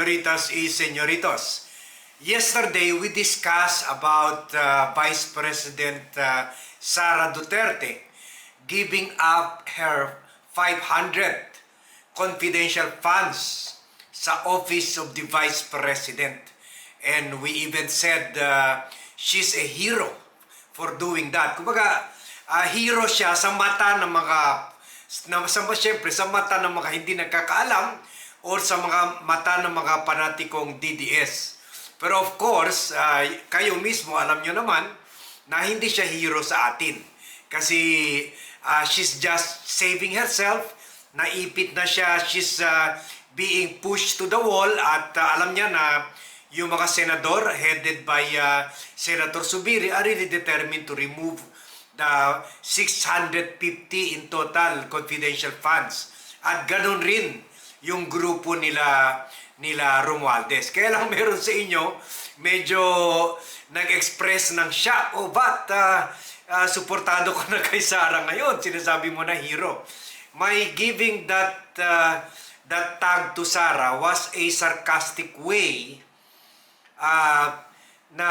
senoritas y senoritos. Yesterday, we discussed about uh, Vice President uh, Sara Duterte giving up her 500 confidential funds sa Office of the Vice President. And we even said uh, she's a hero for doing that. Kumbaga, uh, hero siya sa mata ng mga na, sa, syempre, sa mata ng mga hindi nagkakaalam or sa mga mata ng mga panatikong DDS. Pero of course, uh, kayo mismo alam nyo naman na hindi siya hero sa atin. Kasi uh, she's just saving herself, naipit na siya, she's uh, being pushed to the wall at uh, alam niya na yung mga senador headed by uh, Senator Subiri are really determined to remove the 650 in total confidential funds. At ganun rin yung grupo nila nila Romualdez. Kaya lang meron sa inyo medyo nag-express ng shock o ba't uh, uh, suportado ko na kay Sara ngayon? Sinasabi mo na hero. My giving that uh, that tag to Sara was a sarcastic way uh, na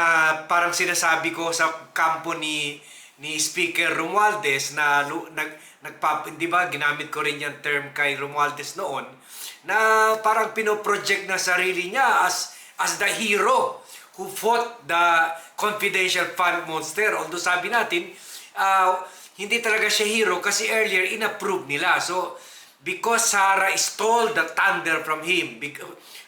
parang sinasabi ko sa kampo ni ni Speaker Romualdez na nag nagpap di ba ginamit ko rin yung term kay Romualdez noon na parang pinoproject na sarili niya as as the hero who fought the confidential fund monster. Although sabi natin uh, hindi talaga siya hero kasi earlier inapprove nila. So because Sarah stole the thunder from him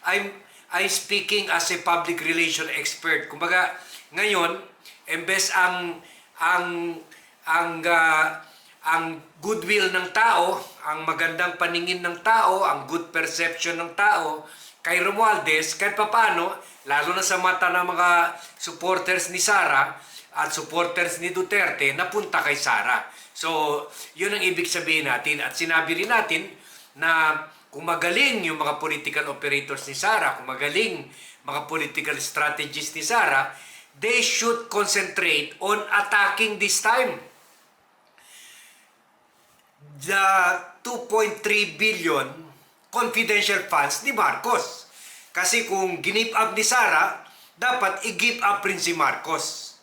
I'm I'm speaking as a public relation expert. Kumbaga ngayon embes ang ang ang uh, ang goodwill ng tao, ang magandang paningin ng tao, ang good perception ng tao kay Romualdez kahit papano, lalo na sa mata ng mga supporters ni Sara at supporters ni Duterte, napunta kay Sara. So, yun ang ibig sabihin natin. At sinabi rin natin na kung magaling yung mga political operators ni Sara, kung magaling mga political strategists ni Sara, they should concentrate on attacking this time. The 2.3 billion confidential funds ni Marcos. Kasi kung ginip up ni Sara, dapat i-give up rin si Marcos.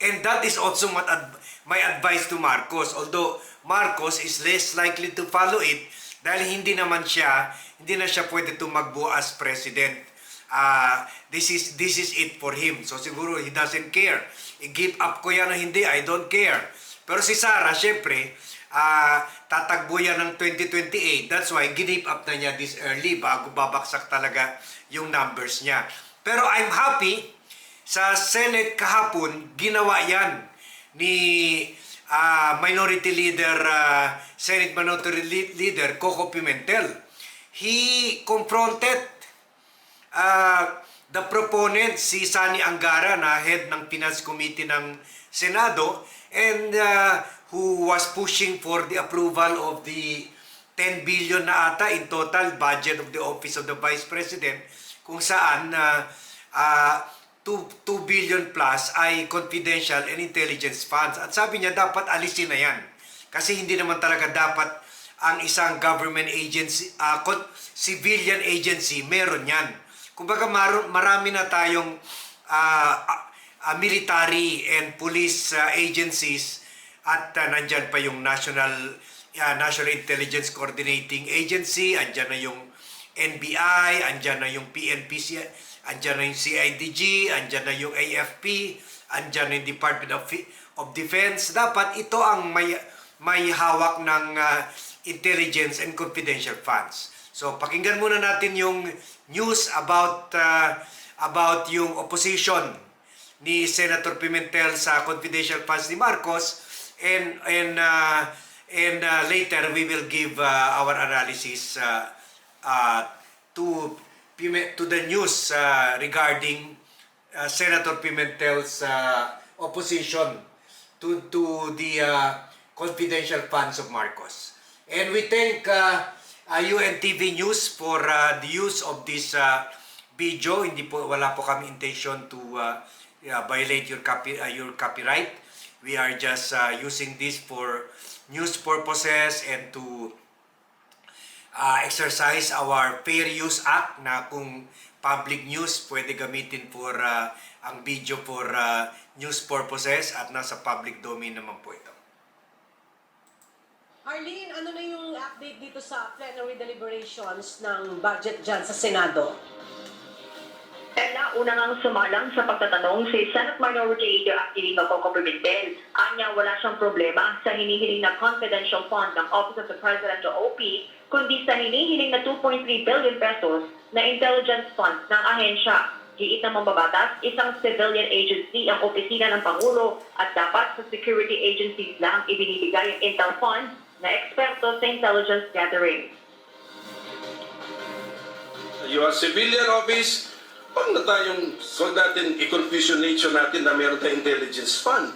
And that is also my, adv- my advice to Marcos. Although Marcos is less likely to follow it dahil hindi naman siya, hindi na siya pwede tumakbo as president uh, this is this is it for him. So siguro he doesn't care. I-give up ko yan o hindi, I don't care. Pero si Sara, syempre, uh, tatakbo yan ng 2028. That's why give up na niya this early bago babaksak talaga yung numbers niya. Pero I'm happy sa Senate kahapon, ginawa yan ni uh, Minority Leader, uh, Senate Minority Leader Coco Pimentel. He confronted uh, the proponent, si Sani Angara na head ng Finance Committee ng Senado and uh, who was pushing for the approval of the 10 billion na ata in total budget of the Office of the Vice President kung saan uh, uh, 2, 2 billion plus ay confidential and intelligence funds. At sabi niya dapat alisin na yan. Kasi hindi naman talaga dapat ang isang government agency, uh, civilian agency, meron yan. Kumbaga mar- marami na tayong uh, uh, military and police uh, agencies at uh, nandyan pa yung National uh, National Intelligence Coordinating Agency, andyan na yung NBI, andyan na yung PNP, andyan na yung CIDG, andyan na yung AFP, andyan na yung Department of, of Defense. Dapat ito ang may, may hawak ng uh, intelligence and confidential funds. So pakinggan muna natin yung news about uh, about yung opposition ni Senator Pimentel sa confidential funds ni Marcos and and uh, and uh, later we will give uh, our analysis uh, uh, to to the news uh, regarding uh, Senator Pimentel's uh, opposition to to the uh, confidential funds of Marcos. And we thank uh, uh, UNTV News for uh, the use of this uh, video. Hindi po wala po kami intention to uh, uh, violate your copy uh, your copyright. We are just uh, using this for news purposes and to uh, exercise our Fair Use Act na kung public news pwede gamitin for uh, ang video for uh, news purposes at nasa public domain naman po ito. Arlene, ano na yung update dito sa plenary deliberations ng budget dyan sa Senado? Ella, una ngang sumalang sa pagtatanong si Senate Minority Leader Aquilino Coco Pimentel. Anya wala siyang problema sa hinihiling na confidential fund ng Office of the President o OP, kundi sa hinihiling na 2.3 billion pesos na intelligence fund ng ahensya. Giit ng mambabatas, isang civilian agency ang opisina ng Pangulo at dapat sa security agencies lang ibinibigay ang intel fund na eksperto sa intelligence gathering. Your civilian office, huwag na tayong, huwag natin i-confuse yung nature natin na meron tayong intelligence fund.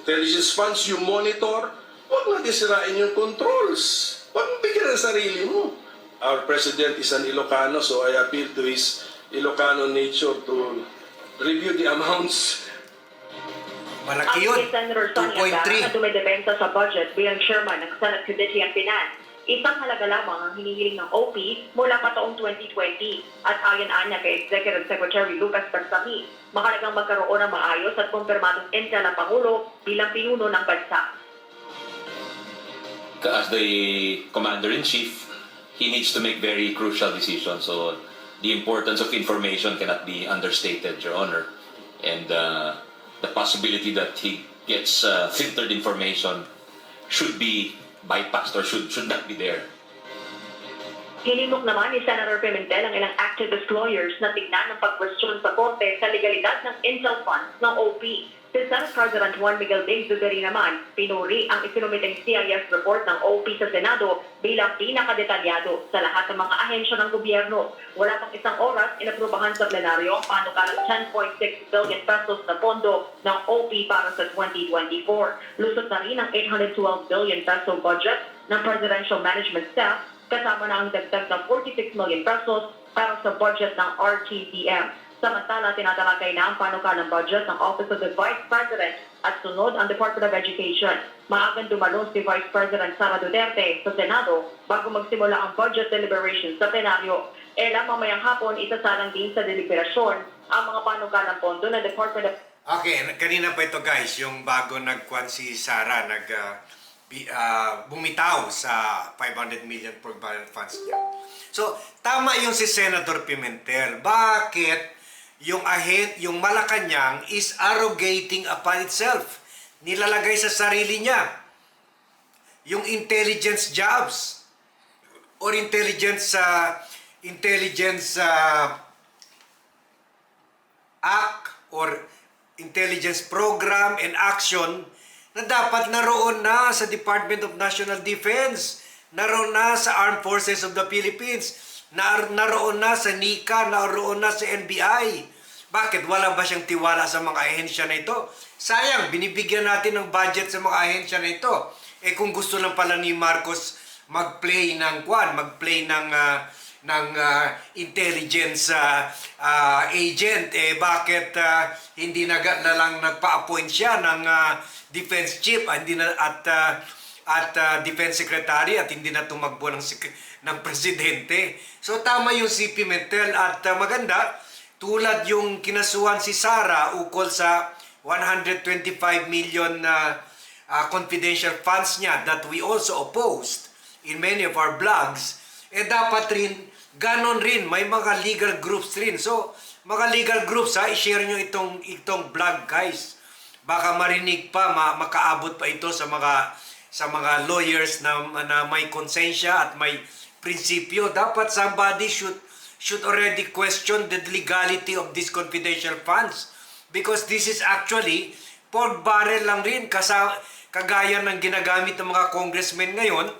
Intelligence funds, you monitor, huwag natin sirain yung controls. Huwag bigyan ang sarili mo. Our president is an Ilocano, so I appeal to his Ilocano nature to review the amounts Malaki Ang yun, si Senator Sonia Gara na 2.3. dumidepensa sa budget bilang chairman ng Senate Committee on Finance. Isang halaga lamang ang hinihiling ng OP mula pa taong 2020 at ayon-anya kay Executive Secretary Lucas Bersami, makalagang magkaroon ng maayos at kumpirmadong intel ng Pangulo bilang pinuno ng bansa. as the commander-in-chief, he needs to make very crucial decisions. So the importance of information cannot be understated, Your Honor. And uh, the possibility that he gets uh, filtered information should be bypassed or should, should not be there. Hinimok naman ni Senator Pimentel ang ilang activist lawyers na tignan ng pagkwestiyon sa korte sa legalidad ng intel funds ng OP. Si Senate President Juan Miguel Big Zuberi naman, pinuri ang isinumiteng CIS report ng OP sa Senado bilang pinakadetalyado sa lahat ng mga ahensya ng gobyerno. Wala pang isang oras, inaprubahan sa plenaryo ang panukalang 10.6 billion pesos na pondo ng OP para sa 2024. Lusot na rin ang 812 billion peso budget ng Presidential Management Staff kasama na ang dagdag ng 46 million pesos para sa budget ng RTDM. Samantala, tinatalakay na ang panukalang budget ng Office of the Vice President at sunod ang Department of Education. Maagang dumalo si Vice President Sara Duterte sa Senado bago magsimula ang budget deliberations sa plenaryo. E lamang mamayang hapon, isasalang din sa deliberasyon ang mga panukalang pondo ng Department of Okay, kanina pa ito guys, yung bago nagkwan si Sara, nag ah, bumitaw sa 500 million barrel funds niya. So, tama yung si Senator Pimentel. Bakit yung ahead, yung Malacanang is arrogating upon itself? Nilalagay sa sarili niya. Yung intelligence jobs. Or intelligence sa intelligence uh, act or intelligence program and action na dapat naroon na sa Department of National Defense, naroon na sa Armed Forces of the Philippines, nar naroon na sa NICA, naroon na sa NBI. Bakit? Wala ba siyang tiwala sa mga ahensya na ito? Sayang, binibigyan natin ng budget sa mga ahensya na ito. Eh kung gusto lang pala ni Marcos mag-play ng kwan, mag-play ng ah, ng ah, intelligence ah, ah, agent eh bakit ah, hindi na, na lang nagpa-appoint siya ng ah, defense chief hindi na at ah, at ah, defense secretary at hindi na tumakbo ng ng presidente. So tama yung si Pimentel at ah, maganda tulad yung kinasuhan si Sara ukol sa 125 million na ah, confidential funds niya that we also opposed in many of our blogs, eh dapat rin, ganon rin, may mga legal groups rin. So, mga legal groups ha, i-share nyo itong, itong blog guys. Baka marinig pa, ma- makaabot pa ito sa mga sa mga lawyers na, na may konsensya at may prinsipyo. Dapat somebody should should already question the legality of these confidential funds because this is actually pork barrel lang rin kasa, kagaya ng ginagamit ng mga congressmen ngayon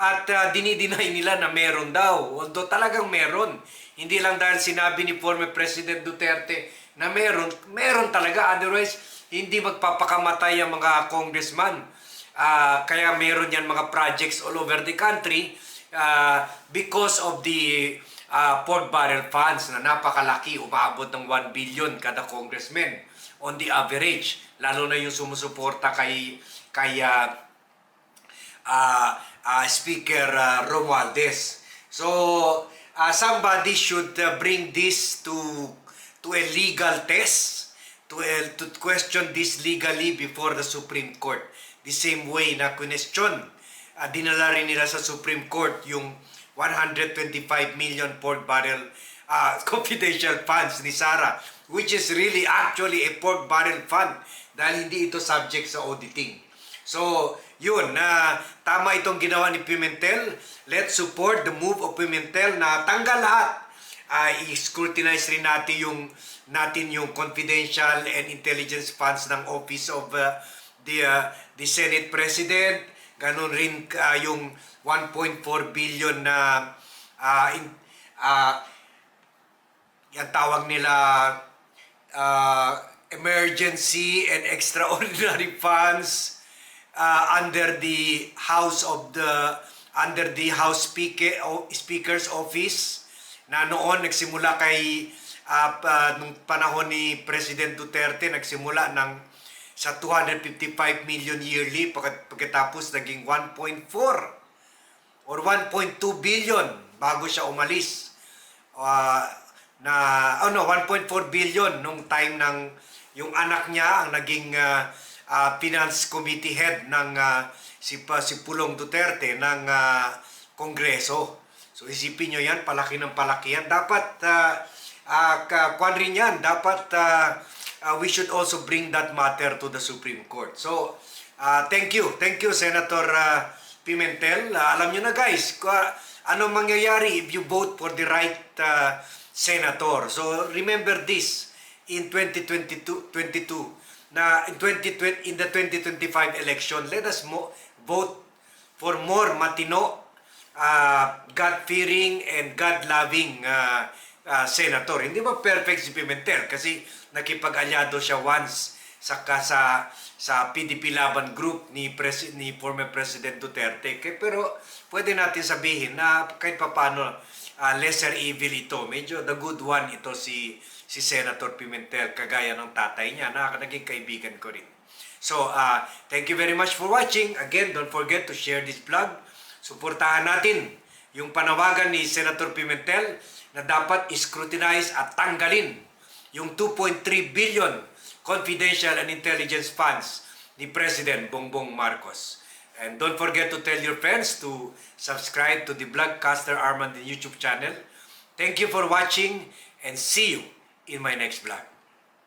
at uh, dinideny nila na meron daw. Although talagang meron. Hindi lang dahil sinabi ni former President Duterte na meron, meron talaga. Otherwise, hindi magpapakamatay ang mga congressman. Ah, kaya meron yan mga projects all over the country ah, because of the ah, pork barrel funds na napakalaki, umaabot ng 1 billion kada congressman on the average. Lalo na yung sumusuporta kay, kay ah, uh, uh, Speaker uh, Romualdez. So, uh, somebody should uh, bring this to to a legal test, to, a, to question this legally before the Supreme Court. The same way na question, uh, dinala rin nila sa Supreme Court yung 125 million pork barrel uh, confidential funds ni Sara, which is really actually a pork barrel fund dahil hindi ito subject sa auditing. So, yun, na tama itong ginawa ni Pimentel. Let's support the move of Pimentel na tanggal lahat. Uh, i-scrutinize rin natin yung natin yung confidential and intelligence funds ng Office of uh, the uh, the Senate President. Ganun rin uh, yung 1.4 billion na uh, in, uh, yan tawag nila uh, emergency and extraordinary funds uh, under the House of the under the House Speaker Speaker's Office. Na noon nagsimula kay uh, pa- nung panahon ni President Duterte nagsimula ng sa 255 million yearly pagkat- pagkatapos naging 1.4 or 1.2 billion bago siya umalis. Ah, na ano 1.4 billion nung time ng yung anak niya ang naging ah, ah, finance committee head ng ah, si pa, si Pulong Duterte ng ah, Kongreso. So isipin niyo yan, palaki ng palaki yan. Dapat uh, kwan rin yan, dapat ah, ah, we should also bring that matter to the Supreme Court. So ah, thank you, thank you Senator ah, Pimentel. Ah, alam niyo na guys, kwa- ano mangyayari if you vote for the right uh, senator. So remember this in 2022 22 na in 2020 in the 2025 election, let us mo, vote for more matino, uh, God-fearing and God-loving uh, uh, senator. Hindi ba perfect si Pimentel kasi nakipag-alyado siya once sa sa sa PDP Laban Group ni Pres, ni former President Duterte. Kaya, pero pwede natin sabihin na kahit papaano uh, lesser evil ito. Medyo the good one ito si si Senator Pimentel kagaya ng tatay niya na naging kaibigan ko rin. So, uh, thank you very much for watching. Again, don't forget to share this vlog. Suportahan natin yung panawagan ni Senator Pimentel na dapat scrutinize at tanggalin yung 2.3 billion confidential and intelligence funds ni President Bongbong Marcos. And don't forget to tell your friends to subscribe to the Vlogcaster Armand YouTube channel. Thank you for watching and see you in my next vlog.